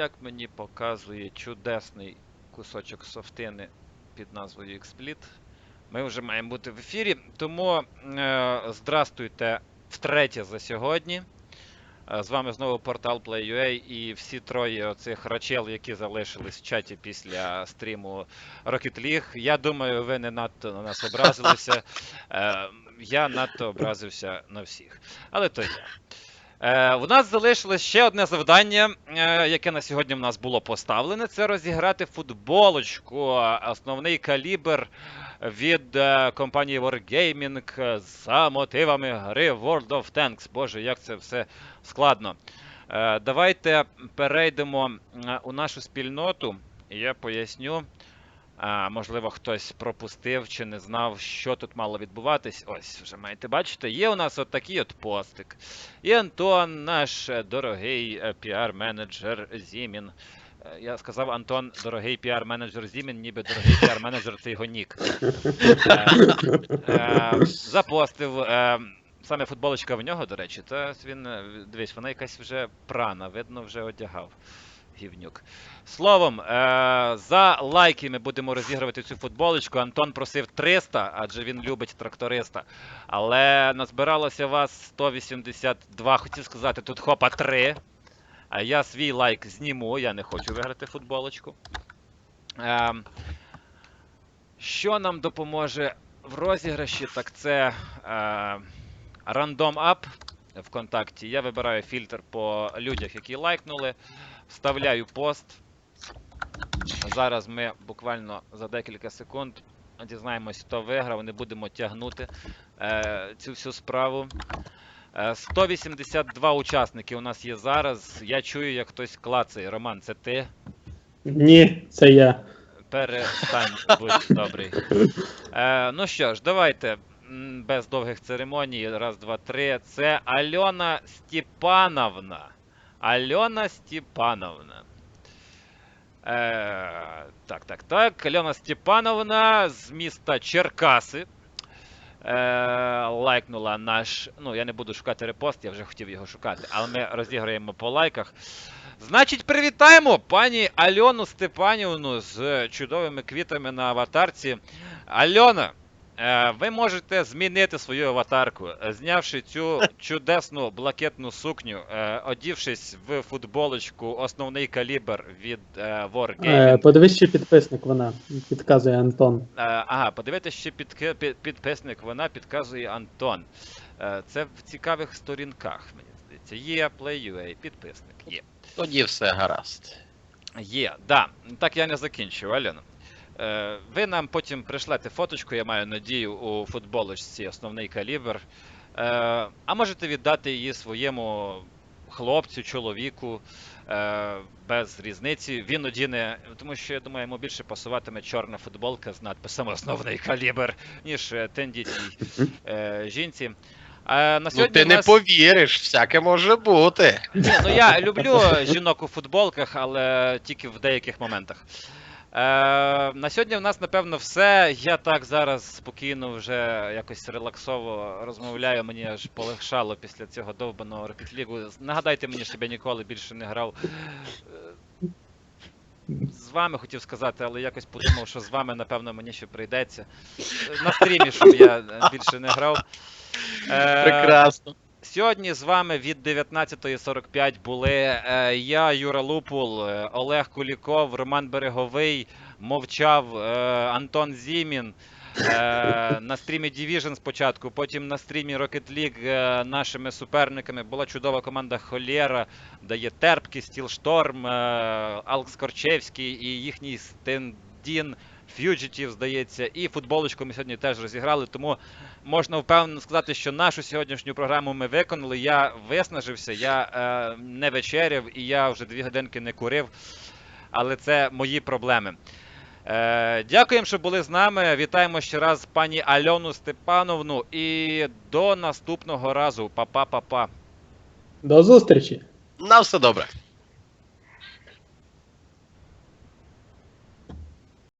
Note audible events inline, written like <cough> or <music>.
як мені показує чудесний кусочок софтини під назвою XSplit, ми вже маємо бути в ефірі. Тому е, здрастуйте втретє за сьогодні. Е, З вами знову портал Play.ua і всі троє оцих рачел, які залишились в чаті після стріму Rocket League. Я думаю, ви не надто на нас образилися. <laughs> Е, я надто образився на всіх. Але то я. Е, у нас залишилось ще одне завдання, е, яке на сьогодні в нас було поставлене. Це розіграти футболочку. Основний калібр від е, компанії Wargaming за мотивами гри World of Tanks. Боже, як це все складно. Е, давайте перейдемо у нашу спільноту, я поясню. Можливо, хтось пропустив чи не знав, що тут мало відбуватись. Ось, вже маєте бачити, є у нас от от постик. І Антон, наш е, дорогий е, піар-менеджер Зімін. Е, Я сказав Антон, дорогий піар-менеджер Зімін, ніби дорогий піар-менеджер це його нік. Запостив. Саме футболочка в нього, до речі, то він, дивись, вона якась вже прана, видно, вже одягав. Гівнюк. Словом, е, за лайки ми будемо розігрувати цю футболочку. Антон просив 300, адже він любить тракториста. Але назбиралося вас 182, хотів сказати, тут хопа 3. А я свій лайк зніму, я не хочу виграти футболочку. Е, що нам допоможе в розіграші, так це е, рандом ап ВКонтакті. Я вибираю фільтр по людях, які лайкнули. Вставляю пост. Зараз ми буквально за декілька секунд дізнаємось, хто виграв. Не будемо тягнути е, цю всю справу. Е, 182 учасники у нас є зараз. Я чую, як хтось клацає. Роман, це ти? Ні, це я. Перестань, <laughs> будь добрий. Е, ну що ж, давайте без довгих церемоній. Раз, два, три. Це Альона Степановна. Альона Степановна. Е, так, так, так. Альона Степановна з міста Черкаси. Е, лайкнула наш. Ну, я не буду шукати репост, я вже хотів його шукати, але ми розіграємо по лайках. Значить, привітаємо пані Альону Степанівну з чудовими квітами на аватарці. Альона, ви можете змінити свою аватарку, е, знявши цю чудесну блакитну сукню, е, одівшись в футболочку основний калібр від е, Wargaming. Е, подивись, чи підписник вона, підказує Антон. Е, Ага, подивитися, ще під, підписник вона підказує Антон. Е, Це в цікавих сторінках, мені здається. Є Play.ua, підписник. Є. Тоді все гаразд. Є, да. Так я не закінчив, Альона. Е, ви нам потім пришлете фоточку, я маю надію, у футболочці основний калібр. Е, а можете віддати її своєму хлопцю, чоловіку е, без різниці. Він одіне, тому що я думаю, йому більше пасуватиме чорна футболка з надписом основний калібр, ніж тендітній жінці. А на Ну ти не нас... повіриш, всяке може бути. Ні, ну я люблю жінок у футболках, але тільки в деяких моментах. Е, на сьогодні в нас, напевно, все. Я так зараз спокійно вже якось релаксово розмовляю. Мені аж полегшало після цього довбаного Rocket. Нагадайте мені, щоб я ніколи більше не грав. Е, З вами хотів сказати, але якось подумав, що з вами, напевно, мені ще прийдеться. На стрімі, щоб я е, більше не грав. Е, Прекрасно. Сьогодні з вами від 19.45 були е, я, Юра Лупул, е, Олег Куліков, Роман Береговий, мовчав е, Антон Зімін. На стрімі Division спочатку, потім на стрімі Rocket League нашими суперниками була чудова команда Холєра, де є Терпкі, Стілшторм, Алкс Корчевський і їхній стендін Fugitive, здається, і футболочку ми сьогодні теж розіграли, тому можна впевнено сказати, що нашу сьогоднішню програму ми виконали. Я виснажився, я е, не вечеряв і я вже дві годинки не курив. Але це мої проблеми. Е, дякуємо, що були з нами. Вітаємо ще раз пані Альону Степановну. І до наступного разу. Па-па-па-па. До зустрічі! На все добре.